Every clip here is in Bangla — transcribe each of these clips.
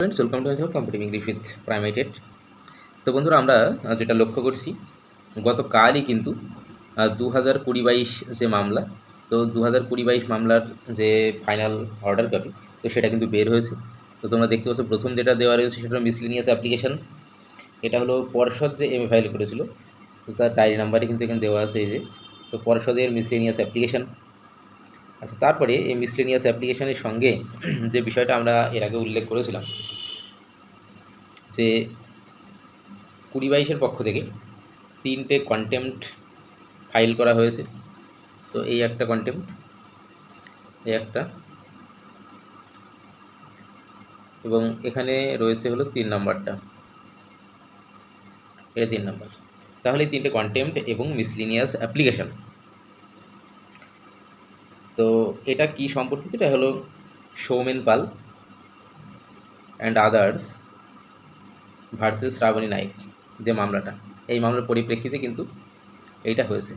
Friends welcome to my competitive English with primated তো বন্ধুরা, আমরা যেটা লক্ষ্য করছি, গতকালই কিন্তু দু হাজার কুড়ি বাইশ যে মামলা, তো দু হাজার কুড়ি বাইশ মামলার যে ফাইনাল অর্ডার কপি তো সেটা কিন্তু বের হয়েছে। তো তোমরা দেখতে পাচ্ছ, প্রথম যেটা দেওয়া রয়েছে, সেটা হলো মিসলিনিয়াস অ্যাপ্লিকেশন এটা হলো পর্ষদ যে এম ফাইল করেছিল, তো তার ডায়েরি নাম্বারই কিন্তু এখানে দেওয়া আছে এই যে। তো পর্ষদের মিসলিনিয়াস অ্যাপ্লিকেশন আচ্ছা তারপরে এই মিসলেনিয়াস অ্যাপ্লিকেশনের সঙ্গে যে বিষয়টা আমরা এর আগে উল্লেখ করেছিলাম, যে কুড়ি বাইশের পক্ষ থেকে তিনটে কন্টেম্পট ফাইল করা হয়েছে। তো এই একটা কন্টেম্পট এই একটা, এবং এখানে রয়েছে হলো তিন নাম্বারটা। এটা তিন নাম্বার। তাহলে তিনটে কন্টেম্পট এবং মিসলিনিয়াস অ্যাপ্লিকেশন তো এটা কি সম্পর্কিত? এটা হলো Soumen Pal and others versus Shrabani Naik, যে মামলাটা। এই মামলার পরিপ্রেক্ষিতে কিন্তু এইটা হয়েছে।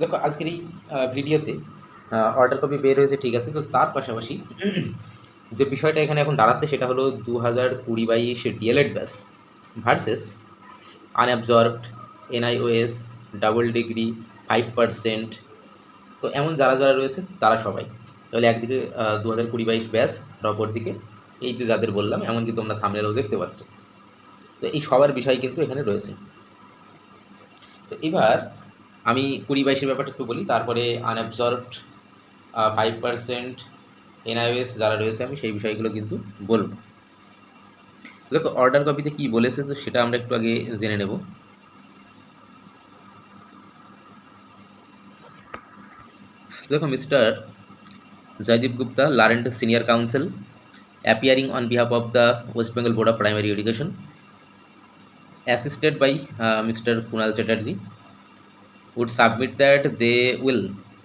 দেখো, আজকের এই ভিডিওতে অর্ডার কপি বের হয়েছে, ঠিক আছে, তো তার পাশাপাশি যে বিষয়টা এখানে এখন দাঁড়াচ্ছে, সেটা হলো দু হাজার কুড়ি বাইশ DElEd batch versus unabsorbed NIOS double degree five percent তো এমন যারা যারা রয়েছে, তারা সবাই। তাহলে একদিকে দু হাজার কুড়ি বাইশ ব্যাস, আর অপরদিকে এই যে যাদের বললাম, এমনকি তোমরা থামলেও দেখতে পাচ্ছ। তো এই সবার বিষয় কিন্তু এখানে রয়েছে। তো এবার আমি কুড়ি বাইশের ব্যাপারটা একটু বলি, তারপরে আনঅ্যাবজর্বড ফাইভ পার্সেন্ট এনআইএস যারা রয়েছে, আমি সেই বিষয়গুলো কিন্তু বলব। দেখো অর্ডার কপিতে কী বলেছে, তো সেটা আমরা একটু আগে জেনে নেব। দেখো mister Joydeep Gupta learned senior counsel appearing on behalf of the West Bengal Board of Primary Education uh, Mr. Kunal Chatterjee would submit that they will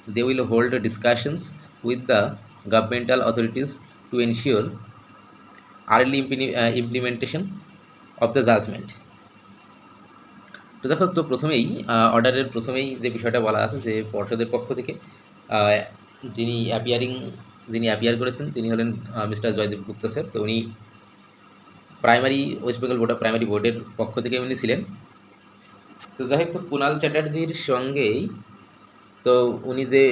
they will hold discussions with the governmental authorities to ensure early impli- uh, implementation of the judgment তো দেখো তো প্রথমেই অর্ডারের প্রথমেই যে বিষয়টা বলা আছে যে পর্ষদের পক্ষ থেকে যিনি অ্যাপিয়ারিং যিনি অ্যাপিয়ার করেছেন, তিনি হলেন মিস্টার জয়দীপ গুপ্তা স্যার তো উনি primary West Bengal of primary বোর্ডের পক্ষ থেকে উনি ছিলেন। তো যাই হোক তো কুণাল চ্যাটার্জির সঙ্গেই তো উনি যে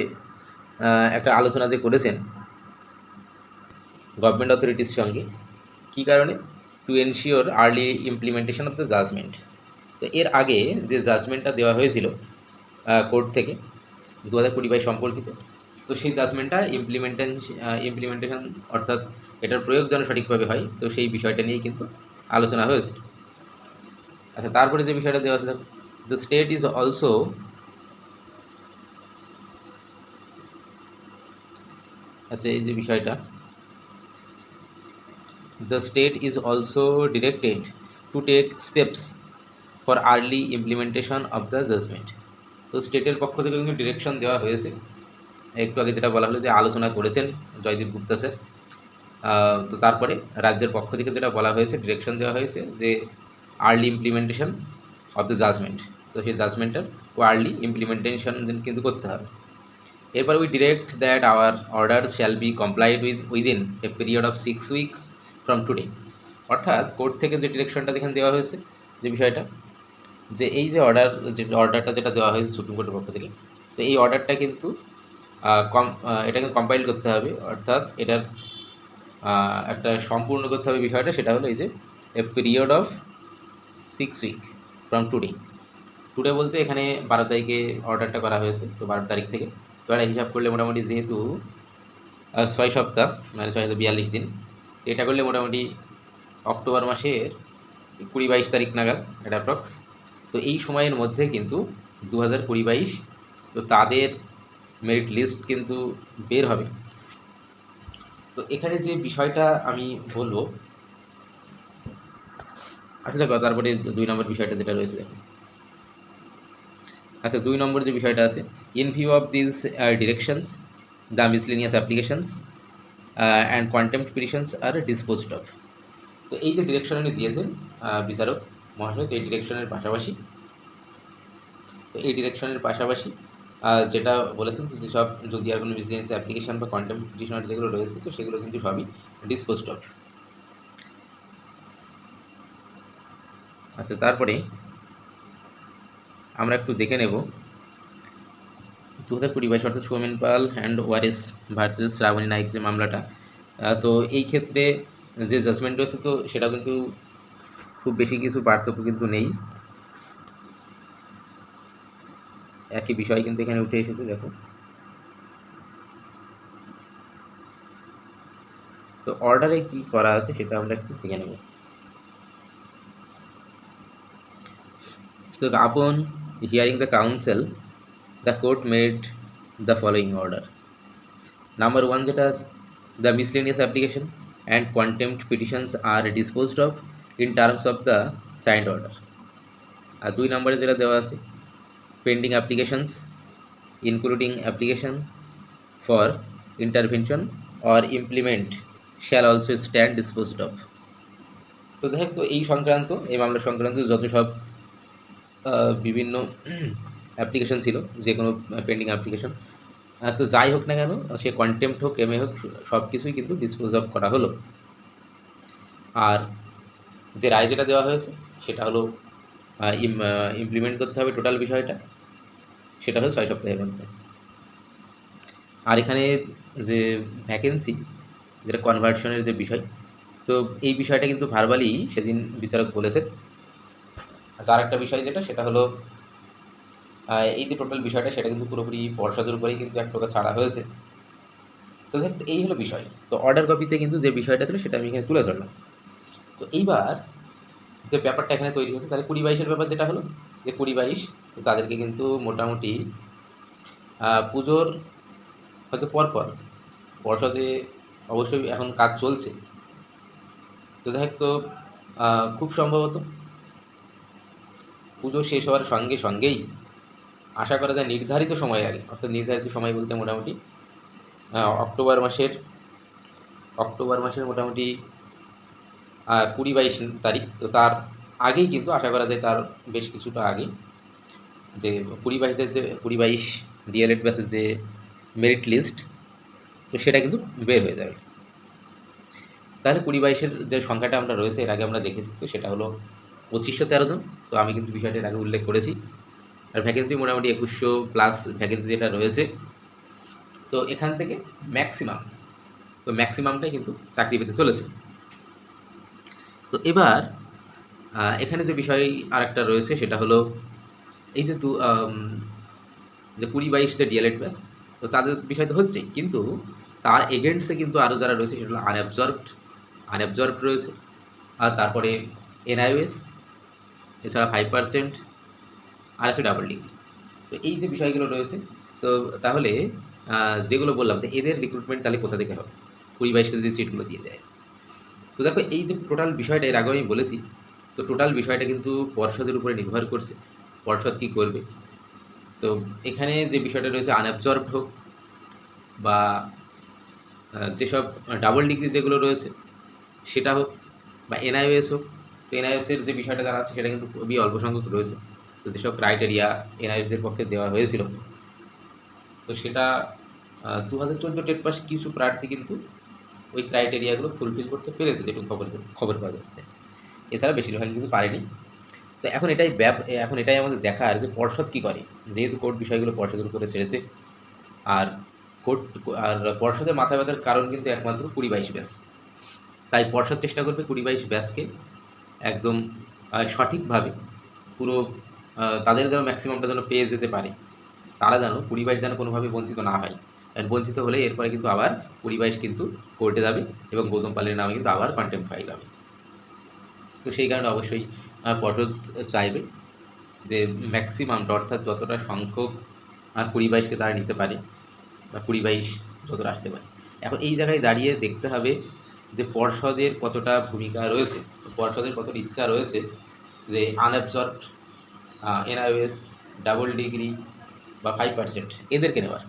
একটা আলোচনা যে করেছেন গভর্নমেন্ট অথরিটির সঙ্গে, কী কারণে? To ensure early implementation of the judgment তো এর আগে যে জাজমেন্টটা দেওয়া হয়েছিল কোর্ট থেকে দু হাজার কুড়ি বাই সম্পর্কিত। তো সেই জাজমেন্টটা ইমপ্লিমেন্টেশন ইমপ্লিমেন্টেশন অর্থাৎ এটার প্রয়োগ যেন সঠিকভাবে হয়, তো সেই বিষয়টা নিয়েই কিন্তু আলোচনা হয়েছে। আচ্ছা তারপরে যে বিষয়টা দেওয়া আছে দ্য স্টেট ইজ অলসো আচ্ছা এই যে বিষয়টা the state is also directed to take steps for early implementation of the judgment তো স্টেটের পক্ষ থেকে কিন্তু ডিরেকশন দেওয়া হয়েছে। একটু আগে যেটা বলা হলো যে আলোচনা করেছেন জয়দীপ গুপ্তা স্যার। তো তারপরে রাজ্যের পক্ষ থেকে যেটা বলা হয়েছে ডিরেকশন দেওয়া হয়েছে যে early implementation of the judgment তো সেই জাজমেন্টের ও আর্লি ইমপ্লিমেন্টেশন কিন্তু করতে হবে। এরপর we direct that our order shall be complied with within a period of six weeks from today অর্থাৎ কোর্ট থেকে যে ডিরেকশনটা এখানে দেওয়া হয়েছে, যে বিষয়টা যে এই যে অর্ডার যে অর্ডারটা যেটা দেওয়া হয়েছে সুপ্রিম কোর্টের পক্ষ থেকে, তো এই অর্ডারটা কিন্তু কম এটাকে কম্পাইল করতে হবে। অর্থাৎ এটার একটা সম্পূর্ণ করতে হবে বিষয়টা, সেটা হলো এই যে a period of six week from today today বলতে এখানে বারো তারিখে অর্ডারটা করা হয়েছে, তো বারো তারিখ থেকে। তো এটা হিসাব করলে মোটামুটি যেহেতু ছয় সপ্তাহ মানে ছয় বিয়াল্লিশ দিন এটা করলে মোটামুটি অক্টোবর মাসের কুড়ি বাইশ তারিখ নাগাদ, এটা অ্যাপ্রক্স তো এই সময়ের মধ্যে কিন্তু দু হাজার কুড়ি বাইশ, তো তাদের মেরিট লিস্ট কিন্তু বের হবে তো এখানে যে বিষয়টা আমি বলব আসলে দেখো, তারপরে দুই নম্বর বিষয়টা যেটা রয়েছে দেখো। আচ্ছা দুই নম্বর যে বিষয়টা আছে in view of this directions the miscellaneous applications and contempt petitions are disposed of তো এই যে ডিরেকশন উনি দিয়েছেন বিচারক মহাশয় তো এই ডিরেকশনের পাশাপাশি। তো এই ডিরেকশনের পাশাপাশি যেটা বলেছেন যে সব যদি আর কোনো বিজনেস অ্যাপ্লিকেশন বা কন্টেন্ট যেগুলো রয়েছে, তো সেগুলো কিন্তু সবই ডিসপোজ অফ আচ্ছা তারপরে আমরা একটু দেখে নেব। দু হাজার কুড়ি বাইশ অর্থাৎ Soumen Pal and others versus Shrabani Nayak যে মামলাটা তো এই ক্ষেত্রে যে জাজমেন্ট রয়েছে, তো সেটা কিন্তু খুব বেশি কিছু পার্থক্য কিন্তু নেই। একই বিষয় কিন্তু এখানে উঠে এসেছে, দেখো। তো অর্ডারে কি করা আছে সেটা আমরা একটু দেখে নেব। তো upon hearing the counsel the court made the following order number one যেটা the miscellaneous application and contempt petitions are disposed of in terms of the signed order are দুই নম্বরে যেটা দেওয়া আছে pending applications including application for intervention or implement shall also stand disposed of তো যাই হোক, তো এই সংক্রান্ত, এই মামলা সংক্রান্ত যত সব বিভিন্ন অ্যাপ্লিকেশন ছিল, যে কোনো পেন্ডিং অ্যাপ্লিকেশন তো যাই হোক না কেন, সে কন্টেম্পট হোক এমএ হোক সব কিছুই কিন্তু ডিসপোজ অফ করা হলো। আর যে রায় যেটা দেওয়া হয়েছে, সেটা হলো ইমপ্লিমেন্ট করতে হবে টোটাল বিষয়টা, সেটা হলো ছয় সপ্তাহের মধ্যে। আর এখানে যে ভ্যাকেন্সি যেটা কনভার্সনের যে বিষয়, তো এই বিষয়টা কিন্তু ভারবালি সেদিন বিচারক বলেছে আচ্ছা আর একটা বিষয় যেটা, সেটা হলো এই যে টোটাল বিষয়টা, সেটা কিন্তু পুরোপুরি পর্ষদের উপরেই কিন্তু এক প্রকার ছাড়া হয়েছে। তো এই হলো বিষয়। তো অর্ডার কপিতে কিন্তু যে বিষয়টা ছিল, সেটা আমি এখানে তুলে ধরলাম। তো এইবার যে ব্যাপারটা এখানে তৈরি হচ্ছে তাহলে কুড়ি বাইশের ব্যাপার যেটা হলো, যে কুড়ি বাইশ তাদেরকে কিন্তু মোটামুটি পুজোর হয়তো পরপর পর্ষদে অবশ্যই এখন কাজ চলছে। তো হোক, তো খুব সম্ভবত পুজো শেষ হওয়ার সঙ্গে সঙ্গেই আশা করা যায় নির্ধারিত সময় আগে, অর্থাৎ নির্ধারিত সময় বলতে মোটামুটি অক্টোবর মাসের অক্টোবর মাসের মোটামুটি কুড়ি বাইশ তারিখ। তো তার আগেই কিন্তু আশা করা যায় তার বেশ কিছুটা আগে যে কুড়ি বাইশদের যে, কুড়ি বাইশ ডিএলএড ব্যাসের যে মেরিট লিস্ট তো সেটা কিন্তু বের হয়ে যাবে। তাহলে কুড়ি বাইশের যে সংখ্যাটা আমরা রয়েছে, এর আগে আমরা দেখেছি, তো সেটা হলো পঁচিশশো তেরো জন। তো আমি কিন্তু বিষয়টা এর আগে উল্লেখ করেছি। আর ভ্যাকেন্সি মোটামুটি একুশশো প্লাস ভ্যাকেন্সি যেটা রয়েছে, তো এখান থেকে ম্যাক্সিমাম তো ম্যাক্সিমামটাই কিন্তু চাকরি পেতে চলেছে। তো এবার এখানে যে বিষয় আর একটা রয়েছে সেটা হলো এই যে দু যে কুড়ি বাইশ যে ডিএলএড ব্যাস তো তাদের বিষয় তো হচ্ছেই কিন্তু তার এগেনস্টে কিন্তু আরও যারা রয়েছে সেটা হলো আনঅ্যাবজর্বড আনঅ্যাবজর্বড রয়েছে। আর তারপরে এনআইওএস এছাড়া ফাইভ পার্সেন্ট আর আছে ডাবল ডিগ্রি তো এই যে বিষয়গুলো রয়েছে, তো তাহলে যেগুলো বললাম, তো এদের রিক্রুটমেন্ট তাহলে কোথা থেকে হবে? কুড়ি বাইশকে যদি সিটগুলো দিয়ে দেয়। তো দেখো, এই যে টোটাল বিষয়টা, এর আগেও আমি বলেছি, তো টোটাল বিষয়টা কিন্তু পর্ষদের উপরে নির্ভর করছে, পর্ষদ কী করবে। তো এখানে যে বিষয়টা রয়েছে আনঅ্যাবজর্বড হোক বা যেসব ডাবল ডিগ্রি যেগুলো রয়েছে, সেটা হোক বা এনআইওএস হোক, তো এনআইএসের যে বিষয়টা জানা আছে সেটা কিন্তু খুবই অল্প সংখ্যক রয়েছে। তো যেসব ক্রাইটেরিয়া এনআইএসদের পক্ষে দেওয়া হয়েছিল। তো সেটা দু হাজার চোদ্দ টেট পাস কিছু প্রার্থী কিন্তু ওই ক্রাইটেরিয়াগুলো ফুলফিল করতে পেরেছে যেটুকু খবর খবর পাওয়া যাচ্ছে। এছাড়া বেশিরভাগ কিন্তু পারেনি। তো এখন এটাই ব্যাপ এখন এটাই আমাদের দেখার যে পর্ষদ কী করে? যেহেতু কোর্ট বিষয়গুলো পর্ষদের উপরে ছেড়েছে, আর কোর্ট, আর পর্ষদের মাথা ব্যথার কারণ কিন্তু একমাত্র কুড়ি বাইশ ব্যাস। তাই পর্ষদ চেষ্টা করবে কুড়ি বাইশ ব্যাসকে একদম সঠিকভাবে পুরো তাদের যেন ম্যাক্সিমামটা যেন পেয়ে যেতে পারে, তারা যেন কুড়ি বাইশ যেন কোনোভাবে বঞ্চিত না হয়। আর বঞ্চিত হলে এরপরে কিন্তু আবার কুড়ি বাইশ কিন্তু কোর্টে যাবে এবং গৌতম পালের নামে কিন্তু আবার কন্টেম্প ফাইল হবে। তো সেই কারণে অবশ্যই পর্ষদ চাইবে যে ম্যাক্সিমামটা অর্থাৎ যতটা সংখ্যক কুড়ি বাইশকে তারা নিতে পারে বা কুড়ি বাইশ যতটা আসতে পারে। এখন এই জায়গায় দাঁড়িয়ে দেখতে হবে যে পর্ষদের কতটা ভূমিকা রয়েছে, পর্ষদের কতটা ইচ্ছা রয়েছে যে আনঅ্যাবজর্বড এনআইএস ডাবল ডিগ্রি বা ফাইভ পার্সেন্ট এদেরকে নেওয়ার।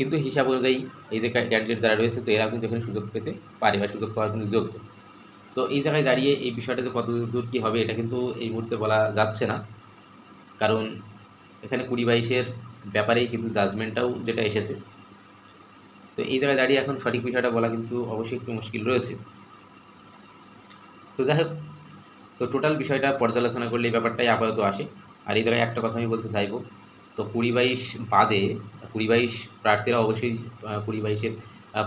কিন্তু হিসাব অনুযায়ী এই যে ক্যান্ডিডেট যারা রয়েছে, তো এরা কিন্তু এখানে সুযোগ পেতে পারে বা সুযোগ পাওয়ার কিন্তু যোগ্য। তো এই জায়গায় দাঁড়িয়ে এই বিষয়টা যে কত দূর কী হবে, এটা কিন্তু এই মুহূর্তে বলা যাচ্ছে না। কারণ এখানে কুড়ি বাইশের ব্যাপারেই কিন্তু জাজমেন্টটাও যেটা এসেছে। তো এই জায়গায় দাঁড়িয়ে এখন সঠিক বিষয়টা বলা কিন্তু অবশ্যই একটু মুশকিল রয়েছে। তো যাই হোক তো টোটাল বিষয়টা পর্যালোচনা করলে এই ব্যাপারটাই আপাতত আসে। আর এই জায়গায় একটা কথা আমি বলতে চাইব, তো কুড়ি বাইশ বাদে কুড়ি বাইশ প্রার্থীরা অবশ্যই কুড়ি বাইশের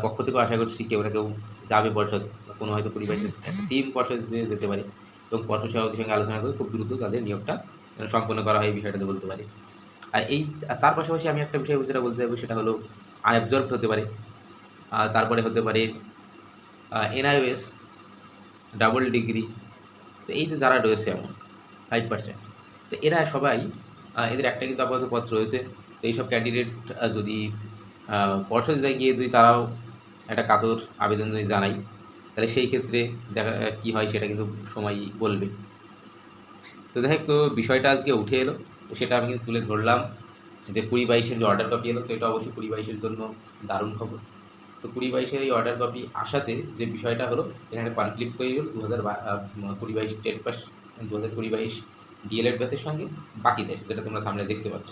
পক্ষ থেকেও আশা করছি কেউ না কেউ যাবে পর্ষদ কোনো হয়তো কুড়ি বাইশের টিম পর্ষদে যেতে পারে। এবং পর্ষদ সভাপতির সঙ্গে আলোচনা করে খুব দ্রুত তাদের নিয়োগটা সম্পন্ন করা হয় এই বিষয়টাতে বলতে পারি। আর এই তার পাশাপাশি আমি একটা বিষয় যেটা বলতে চাইব সেটা হলো আনঅবজর্ভড হতে পারে। আর তারপরে হতে পারে এনআইওএস ডাবল ডিগ্রি তো এই যে যারা রয়েছে এমন ফাইভ পার্সেন্ট তো এরা সবাই এদের একটা কিন্তু আপাতত পত্র রয়েছে। তো এইসব ক্যান্ডিডেট যদি পর্ষদে গিয়ে যদি তারাও একটা কাতর আবেদন যদি জানাই তাহলে সেই ক্ষেত্রে দেখা, কী হয় সেটা কিন্তু সময়ই বলবে। তো দেখ তো বিষয়টা আজকে উঠে এলো, তো সেটা আমি কিন্তু তুলে ধরলাম যে কুড়ি বাইশের যে অর্ডার কপি এলো, তো এটা অবশ্যই কুড়ি বাইশের জন্য দারুণ খবর। তো কুড়ি বাইশের এই অর্ডার কপি আসাতে যে বিষয়টা হলো, এখানে কনফ্লিক্ট তৈরি হলো দু হাজার কুড়ি বাইশ টেট পাস দু হাজার কুড়ি বাইশ ডিএলএড ব্যাসের সঙ্গে বাকিদের যেটা তোমরা সামনে দেখতে পাচ্ছ।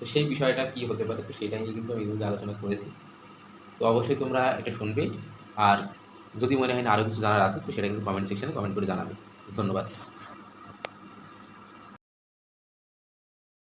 তো সেই বিষয়টা কি হতে পারে? তো সেটা নিয়ে কিন্তু আমি ইতিমধ্যে আলোচনা করেছি। তো অবশ্যই তোমরা এটা শুনবে। আর যদি মনে হয় না আরও কিছু জানার আছে, তো সেটা কিন্তু কমেন্ট সেকশানে কমেন্ট করে জানাবে। ধন্যবাদ।